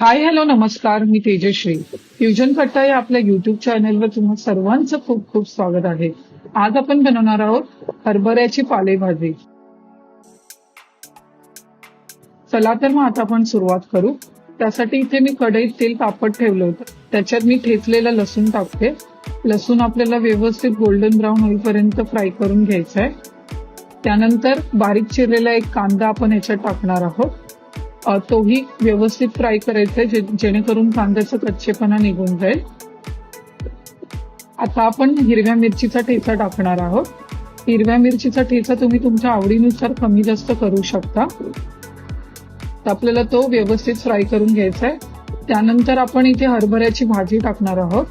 Hi hello नमस्कार मी Tejashri. Fusion कट्टा या आपल्या युट्यूब चॅनलवर तुम्हा सर्वांचं खूप खूप स्वागत आहे. आज आपण बनवणार आहोत हरभऱ्याची पालेभाजी. चला तर मग आता आपण सुरुवात करू. त्यासाठी इथे मी कढईत तेल तापत ठेवलं होतं. त्याच्यात मी ठेचलेलं लसूण टाकते. लसूण आपल्याला व्यवस्थित गोल्डन ब्राऊन होईपर्यंत फ्राय करून घ्यायचं आहे त्यानंतर बारीक चिरलेला एक कांदा आपण याच्यात टाकणार आहोत. तोही व्यवस्थित फ्राय करायचा आहे जेणेकरून कांद्याचा कच्चेपणा निघून जाईल. आता आपण हिरव्या मिरचीचा ठेचा टाकणार आहोत. हिरव्या मिरचीचा ठेचा तुम्ही तुमच्या आवडीनुसार कमी जास्त करू शकता. तर आपल्याला तो व्यवस्थित फ्राय करून घ्यायचा आहे त्यानंतर आपण इथे हरभऱ्याची भाजी टाकणार आहोत.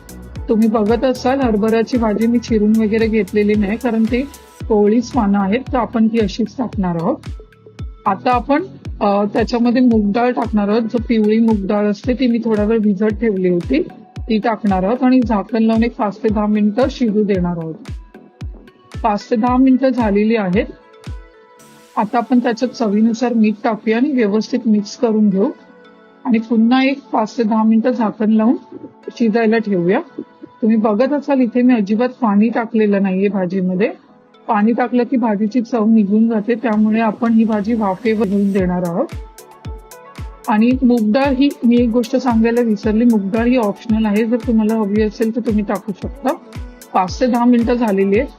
तुम्ही बघत असाल हरभऱ्याची भाजी मी चिरून वगैरे घेतलेली नाही कारण ती कोवळीच पानं आहेत तर आपण ती अशीच टाकणार आहोत. आता आपण त्याच्यामध्ये मूग डाळ टाकणार आहोत. जो पिवळी मूग डाळ असते ती मी थोडा वेळ भिजत ठेवली होती. ती टाकणार आहोत आणि झाकण लावून एक पाच ते दहा मिनिटं शिजू देणार आहोत. पाच ते दहा मिनिटं झालेली आहेत. आता आपण त्याच्यात चवीनुसार मीठ टाकूया आणि व्यवस्थित मिक्स करून घेऊ. आणि पुन्हा एक पाच ते दहा मिनिटं झाकण लावून शिजायला ठेवूया. तुम्ही बघत असाल इथे मी अजिबात पाणी टाकलेलं नाहीये भाजीमध्ये. पाणी टाकलं की भाजीची चव निघून जाते त्यामुळे आपण ही भाजी वाफेवर घेऊन देणार आहोत. आणि मुगडाळ ही मी एक गोष्ट सांगायला विसरली मुगडाळ ही ऑप्शनल आहे जर तुम्हाला हवी असेल तर तुम्ही टाकू शकता. पाच ते दहा मिनिटं झालेली आहेत.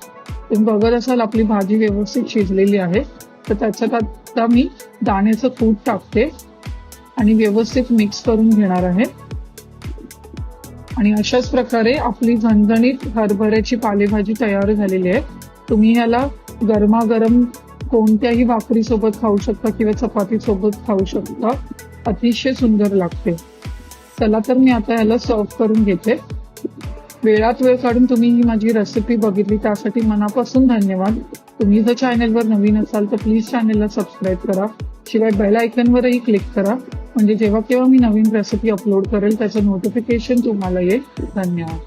तुम्ही बघत असाल आपली भाजी व्यवस्थित शिजलेली आहे. तर त्याच्यात आता मी दाण्याचं कूट टाकते आणि व्यवस्थित मिक्स करून घेणार आहे. आणि अशाच प्रकारे आपली झणझणीत हरभऱ्याची पालेभाजी तयार झालेली आहे. तुम्ही याला गरमागरम कोणत्याही भाकरी सोबत खाऊ शकता किंवा चपाती सोबत खाऊ शकता. अतिशय सुंदर लागते. चला तर मी आता याला सर्व करून घेते. वेळात वेळ काढून तुम्ही ही माझी रेसिपी बघितली त्यासाठी मनापासून धन्यवाद. तुम्ही जर चॅनेलवर नवीन असाल तर प्लीज चॅनेलला सबस्क्राईब करा. शिवाय बेल आयकनवरही क्लिक करा. म्हणजे जेव्हा केव्हा मी नवीन रेसिपी अपलोड करेल त्याचं नोटिफिकेशन तुम्हाला येईल. धन्यवाद.